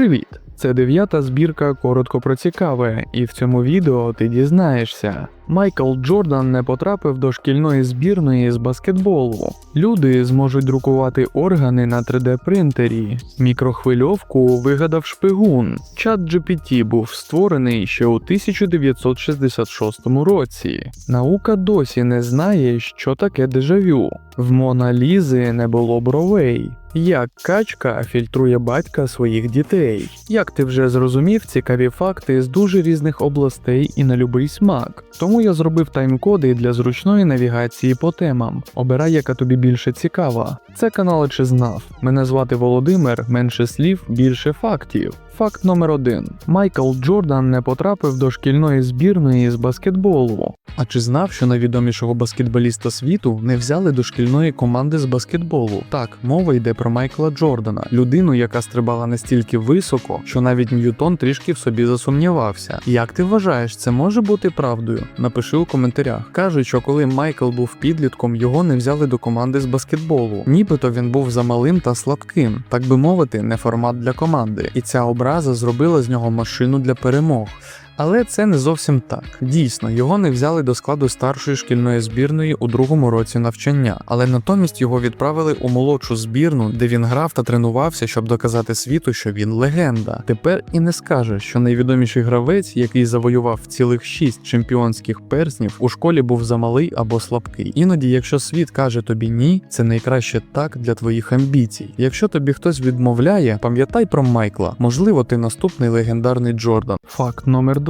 Привіт! Це дев'ята збірка коротко про цікаве, і в цьому відео ти дізнаєшся. Майкл Джордан не потрапив до шкільної збірної з баскетболу. Люди зможуть друкувати органи на 3D принтері. Мікрохвильовку вигадав шпигун. Чат GPT був створений ще у 1966 році. Наука досі не знає, що таке дежавю. В Мона Лізи не було бровей. Як качка фільтрує батька своїх дітей. Як ти вже зрозумів, цікаві факти з дуже різних областей і на любий смак. Тому я зробив тайм-коди для зручної навігації по темам. Обирай, яка тобі більше цікава. Це канал чи знав. Мене звати Володимир, менше слів, більше фактів. Факт номер один: Майкл Джордан не потрапив до шкільної збірної з баскетболу. А чи знав, що найвідомішого баскетболіста світу не взяли до шкільної команди з баскетболу? Так, мова йде про Майкла Джордана, людину, яка стрибала настільки високо, що навіть Ньютон трішки в собі засумнівався. Як ти вважаєш, це може бути правдою? Напиши у коментарях. Кажуть, що коли Майкл був підлітком, його не взяли до команди з баскетболу. Нібито він був замалим та слабким, так би мовити, не формат для команди. І ця образа зробила з нього машину для перемог. Але це не зовсім так. Дійсно, його не взяли до складу старшої шкільної збірної у другому році навчання, але натомість його відправили у молодшу збірну, де він грав та тренувався, щоб доказати світу, що він легенда. Тепер і не скаже, що найвідоміший гравець, який завоював цілих шість чемпіонських перснів, у школі був замалий або слабкий. Іноді, якщо світ каже тобі ні, це найкраще так для твоїх амбіцій. Якщо тобі хтось відмовляє, пам'ятай про Майкла. Можливо, ти наступний легендарний Джордан. Факт номер 2.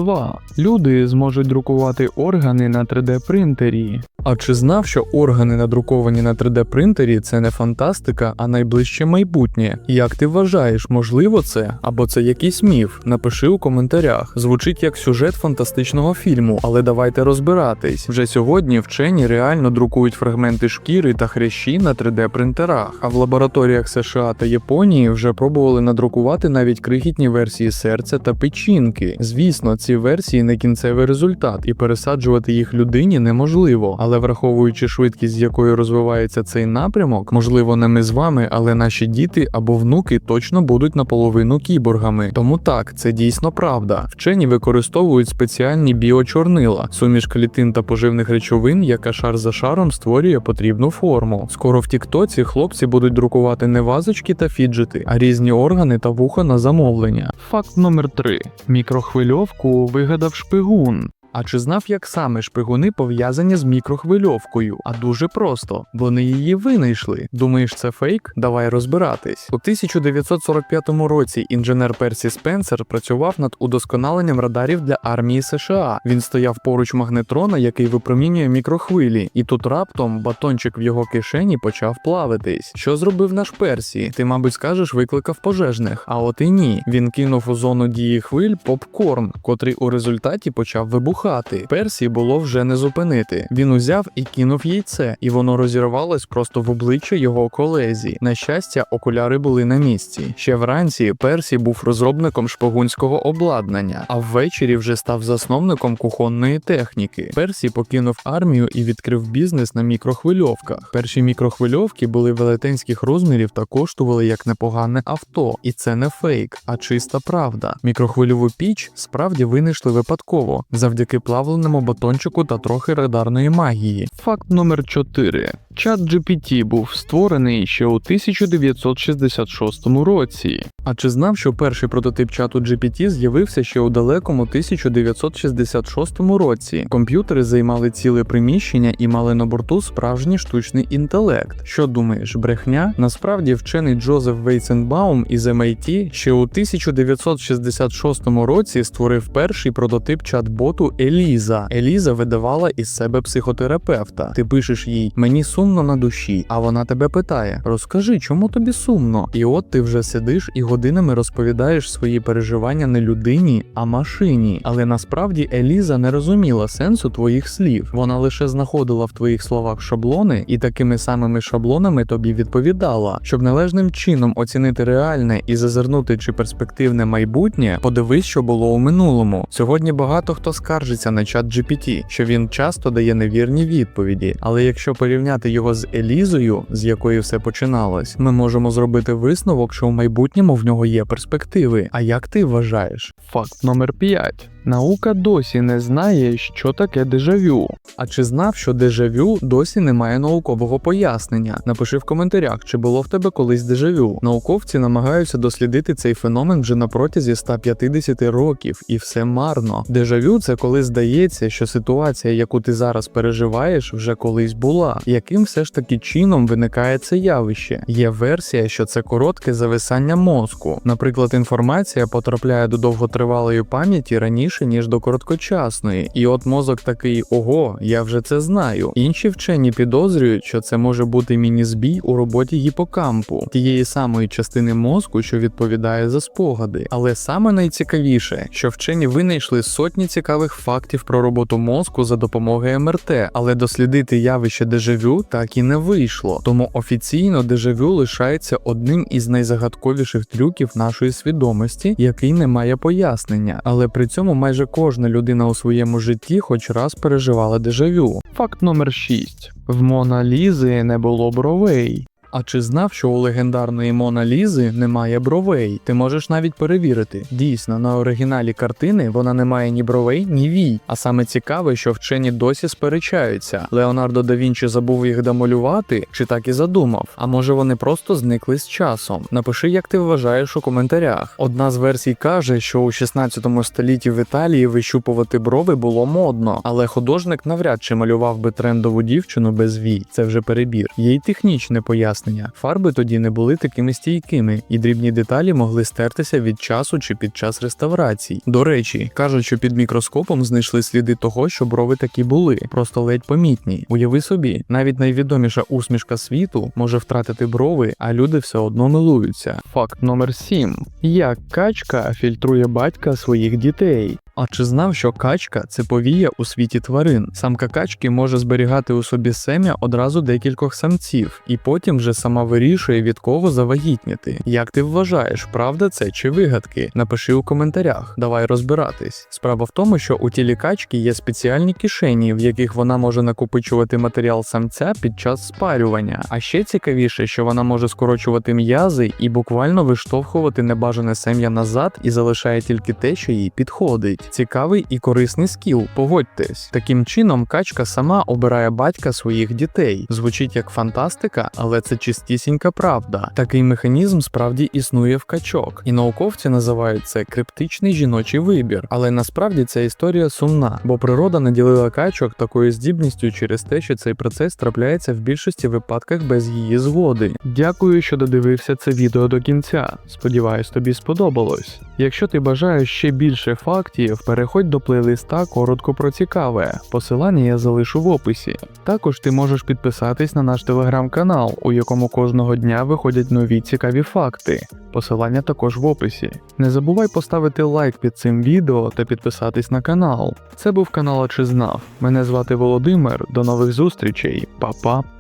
Люди зможуть друкувати органи на 3D принтері. А чи знав, що органи, надруковані на 3D принтері, це не фантастика, а найближче майбутнє? Як ти вважаєш, можливо це? Або це якийсь міф? Напиши у коментарях. Звучить як сюжет фантастичного фільму, але давайте розбиратись. Вже сьогодні вчені реально друкують фрагменти шкіри та хрящі на 3D принтерах. А в лабораторіях США та Японії вже пробували надрукувати навіть крихітні версії серця та печінки. Звісно, ці версії не кінцевий результат, і пересаджувати їх людині неможливо. Але враховуючи швидкість, з якою розвивається цей напрямок, можливо, не ми з вами, але наші діти або внуки точно будуть наполовину кіборгами. Тому так, це дійсно правда. Вчені використовують спеціальні біочорнила, суміш клітин та поживних речовин, яка шар за шаром створює потрібну форму. Скоро в Тіктоці хлопці будуть друкувати не вазочки та фіджети, а різні органи та вуха на замовлення. Факт номер 3. Мікрохвильовку вигадав шпигун. А чи знав, як саме шпигуни пов'язані з мікрохвильовкою? А дуже просто вони її винайшли. Думаєш, це фейк? Давай розбиратись. У 1945 році інженер Персі Спенсер працював над удосконаленням радарів для армії США. Він стояв поруч магнетрона, який випромінює мікрохвилі, і тут раптом батончик в його кишені почав плавитись. Що зробив наш Персі? Ти, мабуть, скажеш, викликав пожежних. А от і ні. Він кинув у зону дії хвиль попкорн, котрий у результаті почав вибухати. Персі було вже не зупинити. Він узяв і кинув яйце, і воно розірвалось просто в обличчя його колезі. На щастя, окуляри були на місці. Ще вранці Персі був розробником шпигунського обладнання, а ввечері вже став засновником кухонної техніки. Персі покинув армію і відкрив бізнес на мікрохвильовках. Перші мікрохвильовки були велетенських розмірів та коштували як непогане авто. І це не фейк, а чиста правда. Мікрохвильову піч справді винайшли випадково завдяки плавленому батончику та трохи радарної магії. Факт номер 4. Чат GPT був створений ще у 1966 році. А чи знав, що перший прототип чату GPT з'явився ще у далекому 1966 році? Комп'ютери займали ціле приміщення і мали на борту справжній штучний інтелект. Що думаєш, брехня? Насправді вчений Джозеф Вейценбаум із MIT ще у 1966 році створив перший прототип чат-боту Еліза. Еліза видавала із себе психотерапевта. Ти пишеш їй Мені сумно на душі, а вона тебе питає: Розкажи, чому тобі сумно? І от ти вже сидиш і годинами розповідаєш свої переживання не людині, а машині. Але насправді Еліза не розуміла сенсу твоїх слів. Вона лише знаходила в твоїх словах шаблони і такими самими шаблонами тобі відповідала. Щоб належним чином оцінити реальне і зазирнути чи перспективне майбутнє, подивись, що було у минулому. Сьогодні багато хто скаржиться на чат GPT, що він часто дає невірні відповіді, але якщо порівняти його його з Елізою, з якої все починалось, ми можемо зробити висновок, що в майбутньому в нього є перспективи. А як ти вважаєш? Факт номер 5. Наука досі не знає, що таке дежавю. А чи знав, що дежавю досі не має наукового пояснення? Напиши в коментарях, чи було в тебе колись дежавю. Науковці намагаються дослідити цей феномен вже на протязі 150 років, і все марно. Дежавю це коли здається, що ситуація, яку ти зараз переживаєш, вже колись була. Яким все ж таки чином виникає це явище? Є версія, що це коротке зависання мозку. Наприклад, інформація потрапляє до довготривалої пам'яті раніше ніж до короткочасної, і от мозок такий ого, я вже це знаю. Інші вчені підозрюють, що це може бути міні-збій у роботі гіпокампу, тієї самої частини мозку, що відповідає за спогади. Але саме найцікавіше, що вчені винайшли сотні цікавих фактів про роботу мозку за допомогою МРТ, але дослідити явище дежавю так і не вийшло. Тому офіційно дежавю лишається одним із найзагадковіших трюків нашої свідомості, який не має пояснення, але при цьому майже кожна людина у своєму житті хоч раз переживала дежавю. Факт номер 6. В Мона Лізи не було бровей. А чи знав, що у легендарної Мона Лізи немає бровей? Ти можеш навіть перевірити. Дійсно, на оригіналі картини вона не має ні бровей, ні вій. А саме цікаве, що вчені досі сперечаються. Леонардо да Вінчі забув їх домалювати, чи так і задумав. А може вони просто зникли з часом? Напиши, як ти вважаєш у коментарях. Одна з версій каже, що у 16 столітті в Італії вищупувати брови було модно, але художник навряд чи малював би трендову дівчину без вій. Це вже перебір. Є й технічне пояснення. Фарби тоді не були такими стійкими, і дрібні деталі могли стертися від часу чи під час реставрацій. До речі, кажуть, що під мікроскопом знайшли сліди того, що брови такі були, просто ледь помітні. Уяви собі, навіть найвідоміша усмішка світу може втратити брови, а люди все одно милуються. Факт номер 7. Як качка фільтрує батька своїх дітей. А чи знав, що качка це повія у світі тварин? Самка качки може зберігати у собі сем'я одразу декількох самців, і потім вже сама вирішує від кого завагітніти. Як ти вважаєш, правда це чи вигадки? Напиши у коментарях, давай розбиратись. Справа в тому, що у тілі качки є спеціальні кишені, в яких вона може накопичувати матеріал самця під час спарювання. А ще цікавіше, що вона може скорочувати м'язи і буквально виштовхувати небажане сем'я назад і залишає тільки те, що їй підходить. Цікавий і корисний скіл, погодьтесь. Таким чином, качка сама обирає батька своїх дітей. Звучить як фантастика, але це чистісінька правда. Такий механізм справді існує в качок, і науковці називають це криптичний жіночий вибір. Але насправді ця історія сумна, бо природа наділила качок такою здібністю через те, що цей процес трапляється в більшості випадках без її згоди. Дякую, що додивився це відео до кінця. Сподіваюсь, тобі сподобалось. Якщо ти бажаєш ще більше фактів, переходь до плейлиста коротко про цікаве. Посилання я залишу в описі. Також ти можеш підписатись на наш телеграм-канал, у якому кожного дня виходять нові цікаві факти. Посилання також в описі. Не забувай поставити лайк під цим відео та підписатись на канал. Це був канал «А Чи знав. Мене звати Володимир. До нових зустрічей, Па-па!